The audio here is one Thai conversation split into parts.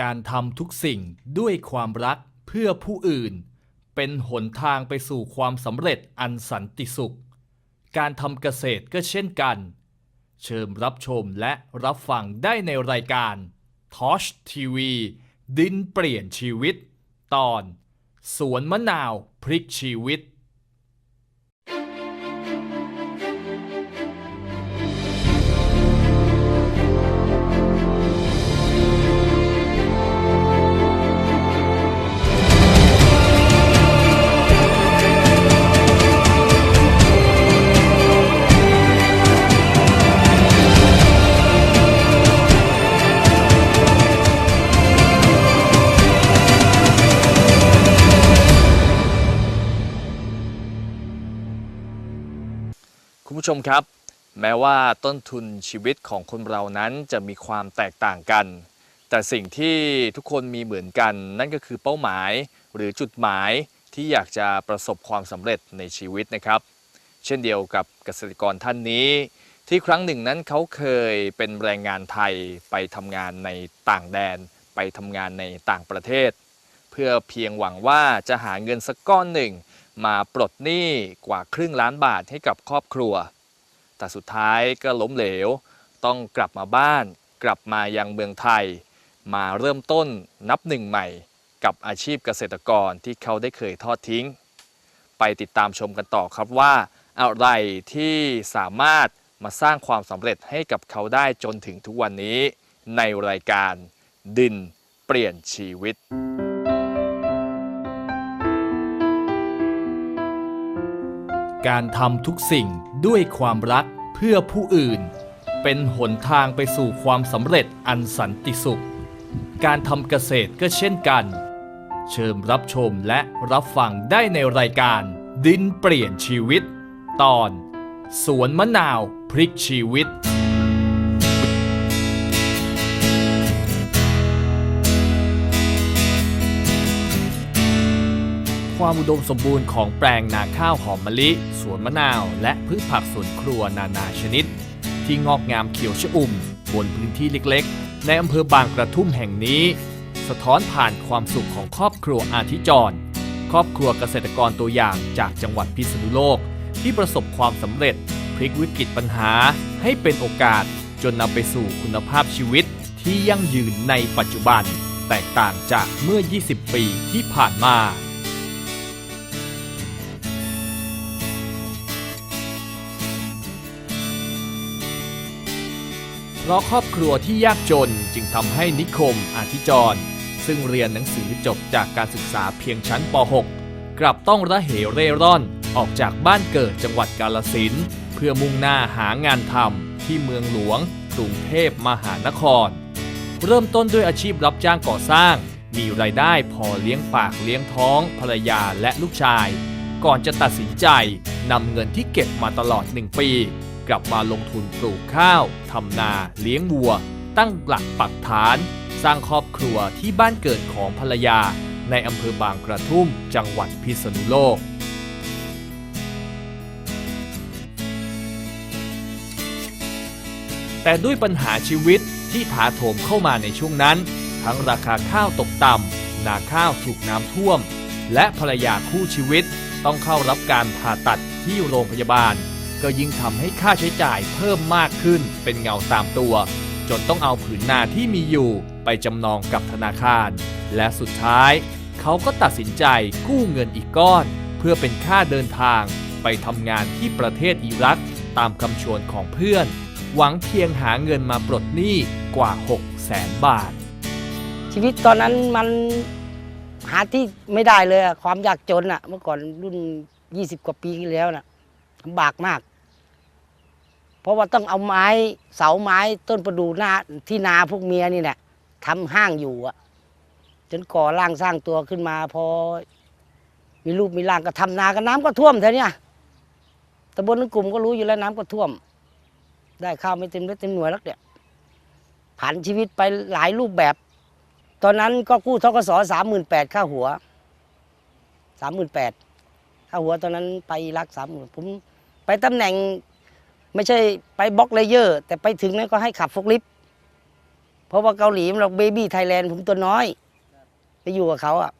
การทำทุกสิ่งด้วยความรักเพื่อผู้อื่น เป็นหนทางไปสู่ความสำเร็จอันสันติสุข การทำเกษตรก็เช่นกัน เชิญรับชมและรับฟังได้ในรายการ Touch TV ดินเปลี่ยนชีวิต ตอน สวนมะนาวพลิกชีวิต ผู้ชมครับ แม้ว่าต้นทุนชีวิตของคนเรานั้นจะมีความแตกต่างกัน แต่สิ่งที่ทุกคนมีเหมือนกัน นั่นก็คือเป้าหมายหรือจุดหมายที่อยากจะประสบความสำเร็จในชีวิตนะครับ เช่นเดียวกับเกษตรกรท่านนี้ ที่ครั้งหนึ่งนั้นเขาเคยเป็นแรงงานไทยไปทำงานในต่างแดน ไปทำงานในต่างประเทศ เพื่อเพียงหวังว่าจะหาเงินสักก้อนหนึ่งมาปลดหนี้กว่าครึ่งล้านบาทให้กับครอบครัว แต่สุดท้ายก็ล้มเหลว ต้องกลับมาบ้าน กลับมายังเมืองไทย มาเริ่มต้นนับหนึ่งใหม่ กับอาชีพเกษตรกรที่เขาได้เคยทอดทิ้ง ไปติดตามชมกันต่อครับว่า อะไรที่สามารถมาสร้างความสำเร็จให้กับเขาได้จนถึงทุกวันนี้ ในรายการดินเปลี่ยนชีวิต การทำทุกสิ่งด้วยความรักเพื่อผู้อื่น เป็นหนทางไปสู่ความสำเร็จอันสันติสุข การทำเกษตรก็เช่นกัน เชิญรับชมและรับฟังได้ในรายการ ดินเปลี่ยนชีวิต ตอน สวนมะนาวพลิกชีวิต ความอุดมสมบูรณ์ของแปลงนาข้าวหอมมะลิ สวนมะนาว และพืชผักสวนครัวนานาชนิด ที่งอกงามเขียวชอุ่ม บนพื้นที่เล็กๆ ในอำเภอบางกระทุ่มแห่งนี้ สะท้อนผ่านความสุขของครอบครัวอาทิจร ครอบครัวเกษตรกรตัวอย่างจากจังหวัดพิษณุโลก ที่ประสบความสำเร็จพลิกวิกฤตปัญหาให้เป็นโอกาสจนนำไปสู่คุณภาพชีวิตที่ยั่งยืนในปัจจุบัน แตกต่างจากเมื่อ 20 ปีที่ผ่านมา เพราะครอบครัวที่ยากจนจึงทำให้นิคมอาทิจร ซึ่งเรียนหนังสือจบจากการศึกษาเพียงชั้นป .6 กลับต้องระเหเร่ร่อนออกจากบ้านเกิดจังหวัดกาลสินเพื่อมุ่งหน้าหางานทำที่เมืองหลวงกรุงเทพมหานคร เริ่มต้นด้วยอาชีพรับจ้างก่อสร้าง มีรายได้พอเลี้ยงปากเลี้ยงท้องภรรยาและลูกชาย ก่อนจะตัดสินใจนำเงินที่เก็บมาตลอด1ปี กลับมาลงทุนปลูกข้าวทำนาเลี้ยงวัว ตั้งหลักปักฐาน สร้างครอบครัวที่บ้านเกิดของภรรยา ในอำเภอบางกระทุ่มจังหวัดพิษณุโลกแต่ด้วยปัญหาชีวิตที่ถาโถมเข้ามาในช่วงนั้น ทั้งราคาข้าวตกต่ำ นาข้าวถูกน้ำท่วม และภรรยาคู่ชีวิตต้องเข้ารับการผ่าตัดที่โรงพยาบาล ก็ยิ่งทำให้ค่าใช้จ่ายเพิ่มมากขึ้นเป็นเงาตามตัว จนต้องเอาผืนนาที่มีอยู่ไปจำนองกับธนาคาร และสุดท้ายเขาก็ตัดสินใจกู้เงินอีกก้อน เพื่อเป็นค่าเดินทางไปทำงานที่ประเทศอิรัก ตามคำชวนของเพื่อน หวังเพียงหาเงินมาปลดหนี้กว่า6แสนบาท ชีวิตตอนนั้นมันหาที่ไม่ได้เลยอะความยากจนอะเมื่อก่อนรุ่น 20 กว่าปีที่แล้วน่ะ ลำบากมาก เพราะว่าต้องเอาไม้เสาไม้ต้นประดู่หน้าที่นาพวกเมียนี่แหละทำห้างอยู่อะจนก่อร่างสร้างตัวขึ้นมาพอ มีรูปมีร่างก็ทำนากันน้ำก็ท่วมแถวเนี้ยตำบลนึกกลุ่มก็รู้อยู่แล้วน้ำก็ท่วม ได้ข้าวไม่เต็มเม็ดเต็มหน่วยแล้วเนี่ยผ่านชีวิตไปหลายรูปแบบ ตอนนั้นก็กู้ทกสสามหมื่นแปดค่าหัวสามหมื่นแปดค่าหัวตอนนั้นไปรักสามหมื่นผม ไปตำแหน่งไม่ใช่ไปบล็อกเลเยอร์ แต่ไปถึงนั้นก็ให้ขับฟกลิฟต์เพราะว่าเกาหลีมันเราเบบี้ไทยแลนด์ผมตัวน้อย ไปอยู่กับเขาอะ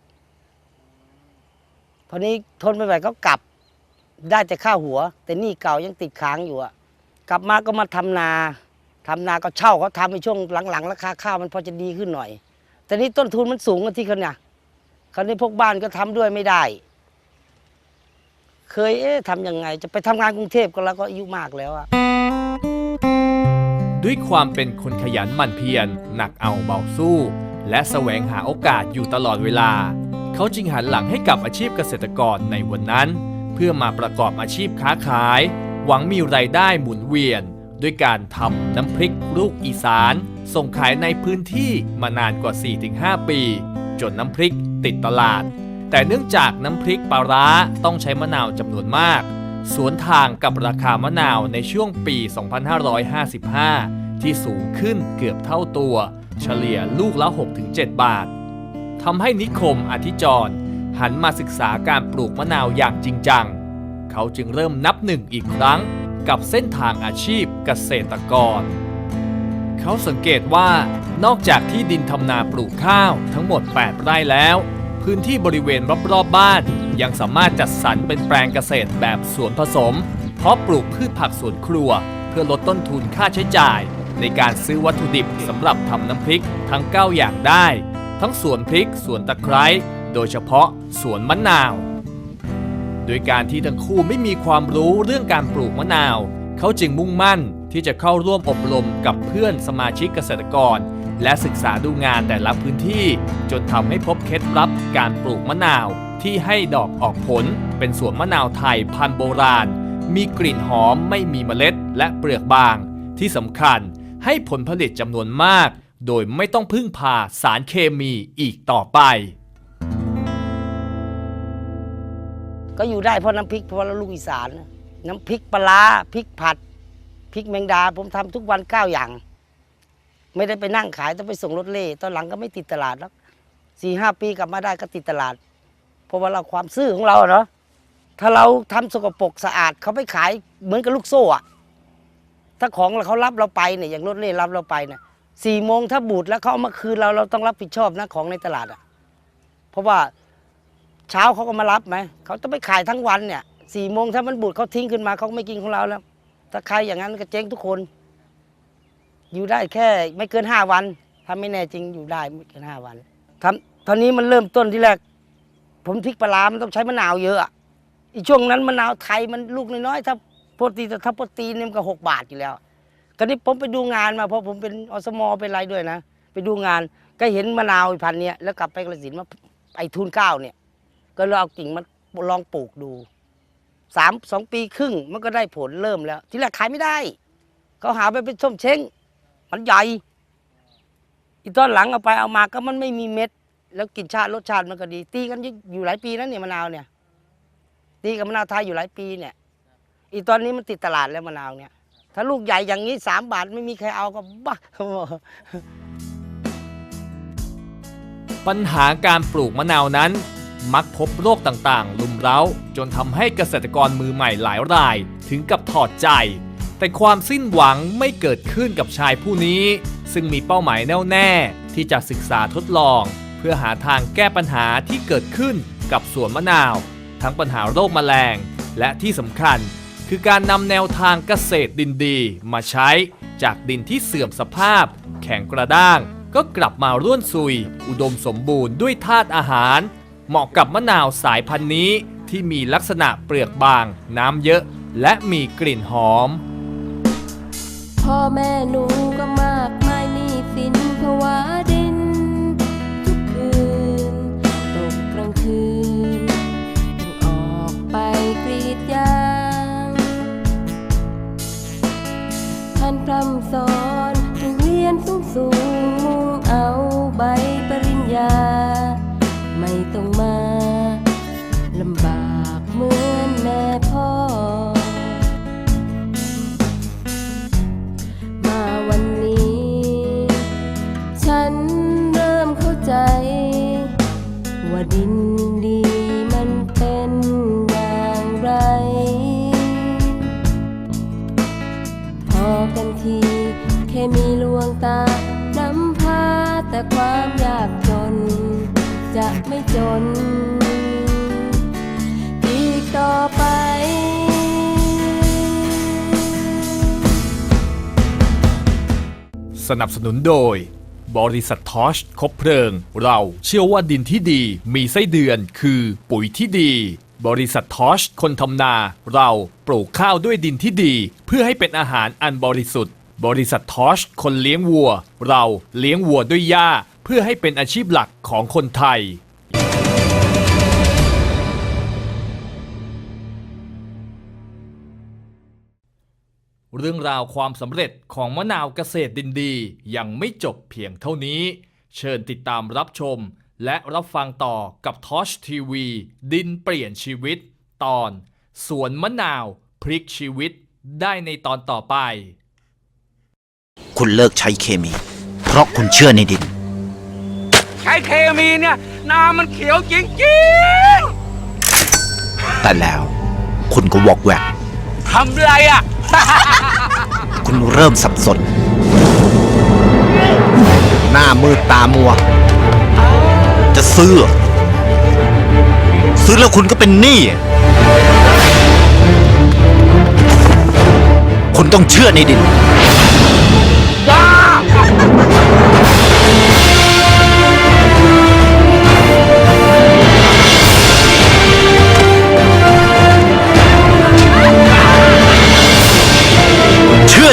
พอนี้ทนไม่ไหวก็กลับได้แต่ค่าหัว แต่นี่เก่ายังติดค้างอยู่อะ กลับมาก็มาทำนาทำนาก็เช่าเขาทำในช่วงหลังๆราคาข้าวมันพอจะดีขึ้นหน่อย แต่นี่ต้นทุนมันสูงกว่าที่เขาเนี่ยคราวนี้พวกบ้านก็ทำด้วยไม่ได้ เคยเอ๊ะทำยังไง จะไปทำงานกรุงเทพก็แล้วก็อายุมากแล้วอะด้วยความเป็นคนขยันหมั่นเพียรหนักเอาเบาสู้ และแสวงหาโอกาสอยู่ตลอดเวลา เขาจึงหันหลังให้กับอาชีพเกษตรกรในวันนั้น เพื่อมาประกอบอาชีพค้าขาย หวังมีรายได้หมุนเวียน ด้วยการทำน้ำพริกลูกอีสาน ส่งขายในพื้นที่มานานกว่า 4-5 ปี จนน้ำพริกติดตลาด แต่เนื่องจากน้ำพริกปลาร้าต้องใช้มะนาวจำนวนมาก สวนทางกับราคามะนาวในช่วงปี 2555 ที่สูงขึ้นเกือบเท่าตัว เฉลี่ยลูกละ 6-7 บาททำให้นิคมอธิจร หันมาศึกษาการปลูกมะนาวอย่างจริงจัง เขาจึงเริ่มนับหนึ่งอีกครั้งกับเส้นทางอาชีพเกษตรกร เขาสังเกตว่านอกจากที่ดินทำนาปลูกข้าวทั้งหมด 8 ไร่แล้ว พื้นที่บริเวณรอบๆบ้าน ยังสามารถจัดสรรเป็นแปลงเกษตรแบบสวนผสม เพราะปลูกพืชผักสวนครัว เพื่อลดต้นทุนค่าใช้จ่าย ในการซื้อวัตถุดิบสำหรับทำน้ำพริกทั้ง 9 อย่างได้ ทั้งสวนพริกสวนตะไคร้โดยเฉพาะสวนมะนาว โดยการที่ทั้งคู่ไม่มีความรู้เรื่องการปลูกมะนาว เขาจึงมุ่งมั่นที่จะเข้าร่วมอบรมกับเพื่อนสมาชิกเกษตรกร และศึกษาดูงานแต่ละพื้นที่ จนทำให้พบเคล็ดลับการปลูกมะนาวที่ให้ดอกออกผลเป็นสวนมะนาวไทยพันธุ์โบราณ มีกลิ่นหอมไม่มีเมล็ดและเปลือกบาง ที่สำคัญให้ผลผลิตจำนวนมาก โดยไม่ต้องพึ่งพาสารเคมีอีกต่อไป ก็อยู่ได้เพราะน้ำพริกเพราะเราลูกอีสาน น้ำพริกปลาร้าพริกผัดพริกแมงดาผมทำทุกวันเก้าอย่าง ไม่ได้ไปนั่งขายต้องไปส่งรถเล่ตอนหลังก็ไม่ติดตลาดแล้วสี่ห้าปีกลับมาได้ก็ติดตลาด เพราะว่าเราความซื่อของเราเนาะถ้าเราทำสกปรกสะอาดเขาไม่ขายเหมือนกับลูกโซ่อะถ้าของเขารับเราไปเนี่ยอย่างรถเล่รับเราไปเนี่ยสี่โมงถ้าบูดแล้วเขาเอามาคืนเราเราต้องรับผิดชอบนะของในตลาดอะเพราะว่าเช้าเขาก็มารับไหมเขาต้องไปขายทั้งวันเนี่ยสี่โมงถ้ามันบูดเขาทิ้งขึ้นมาเขาไม่กินของเราแล้ว ถ้าใครอย่างนั้นก็เจ๊งทุกคน อยู่ได้แค่ไม่เกินห้าวันถ้าไม่แน่จริงอยู่ได้ไม่เกินห้าวันทำตอนนี้มันเริ่มต้นที่แรก ผมพริกปลาร้ามันต้องใช้มะนาวเยอะอีช่วงนั้นมะนาวไทยมันลูกน้อยๆถ้าปกติถ้าปกติเนี่ยมันก็หกบาทอยู่แล้วตอนนี้ผมไปดูงานมาเพราะผมเป็นอสมอเป็นอะไรด้วยนะ ไปดูงานก็เห็นมะนาวพันเนี้ยแล้วกลับไปกระสินมาไอทุนเก้าเนี่ย ก็เลยเอากิ่งมาลองปลูกดูสามสองปีครึ่งมันก็ได้ผลเริ่มแล้ว ที่แรกขายไม่ได้ เขาหาไปเป็นส้มเช้ง มันใหญ่อีตอนหลังเอาไปเอามาก็มันไม่มีเม็ด แล้วกลินชาติรสชาติมันก็ดี ตีกันอยู่หลายปีนะเนี่ยมะนาวเนี่ย ตีกับมะนาวไทยอยู่หลายปีเนี่ย อีตอนนี้มันติดตลาดแล้วมะนาวเนี่ย ถ้าลูกใหญ่อย่างนี้สามบาทไม่มีใครเอาก็บ้าปัญหาการปลูกมะนาวนั้น มักพบโรคต่างๆ ลุมเร้า จนทำให้เกษตรกรมือใหม่หลายราย ถึงกับถอดใจ แต่ความสิ้นหวังไม่เกิดขึ้นกับชายผู้นี้ ซึ่งมีเป้าหมายแน่วแน่ที่จะศึกษาทดลอง เพื่อหาทางแก้ปัญหาที่เกิดขึ้นกับสวนมะนาว ทั้งปัญหาโรคแมลง และที่สำคัญ คือการนำแนวทางเกษตรดินดีมาใช้จากดินที่เสื่อมสภาพ แข็งกระด้าง ก็กลับมาร่วนซุย อุดมสมบูรณ์ด้วยธาตุอาหาร เหมาะกับมะนาวสายพันธุ์นี้ที่มีลักษณะเปลือกบาง น้ำเยอะ และมีกลิ่นหอม พ่อแม่หนูก็มากมายหนี้สินภาวะดิน ทุกคืน ตกกลางคืนต้องออกไปกรีดยางท่านพร่ำสอนให้เรียนสูงสูงมุ่งเอาใบปริญญา ไม่ต้องมา สนับสนุนโดย บริษัททอชคบเพลิง เราเชื่อว่าดินที่ดีมีไส้เดือนคือปุ๋ยที่ดี บริษัททอชคนทำนา เราปลูกข้าวด้วยดินที่ดี เพื่อให้เป็นอาหารอันบริสุทธิ์ บริษัททอชคนเลี้ยงวัว เราเลี้ยงวัวด้วยหญ้า เพื่อให้เป็นอาชีพหลักของคนไทย เรื่องราวความสำเร็จของมะนาวเกษตรดินดี ยังไม่จบเพียงเท่านี้ เชิญติดตามรับชม และรับฟังต่อกับทอชทีวี ดินเปลี่ยนชีวิต ตอน สวนมะนาวพลิกชีวิตได้ในตอนต่อไป คุณเลิกใช้เคมี เพราะคุณเชื่อในดิน ใช้เคมีเนี่ยนามันเขียวจริงแต่แล้ว คุณก็วอกแวกๆทำไรอะ คุณเริ่มสับสน หน้ามืดตามัว จะซื้อ ซื้อแล้วคุณก็เป็นหนี้ คุณต้องเชื่อในดิน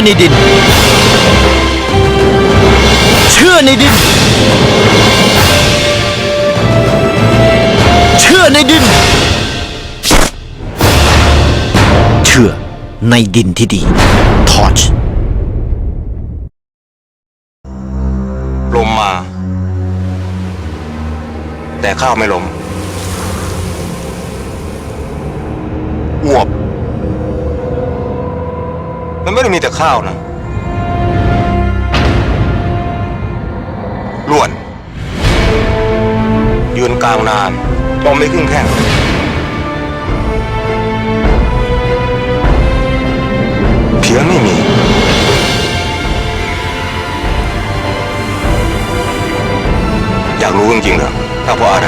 ในดิน เชื่อในดิน เชื่อในดิน เชื่อในดินที่ดี ทอชลมมา แต่ข้าวไม่ลม ข้าวนะล้วน ยืนกลางนานบอมไม่ครึ่งแข้งเพียงไม่มีอยากรู้จริงๆเหรอถ้าเพราะอะไร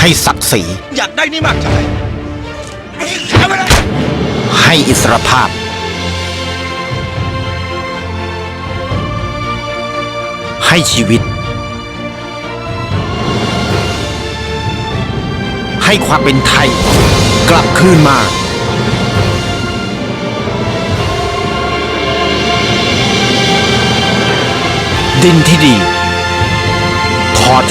ให้ศักดิ์ศรีอยากได้นี่มากใช่ไหมทำไปเลยให้อิสรภาพ ให้ชีวิต ให้ความเป็นไทย กลับคืนมา ดินที่ดี ทอช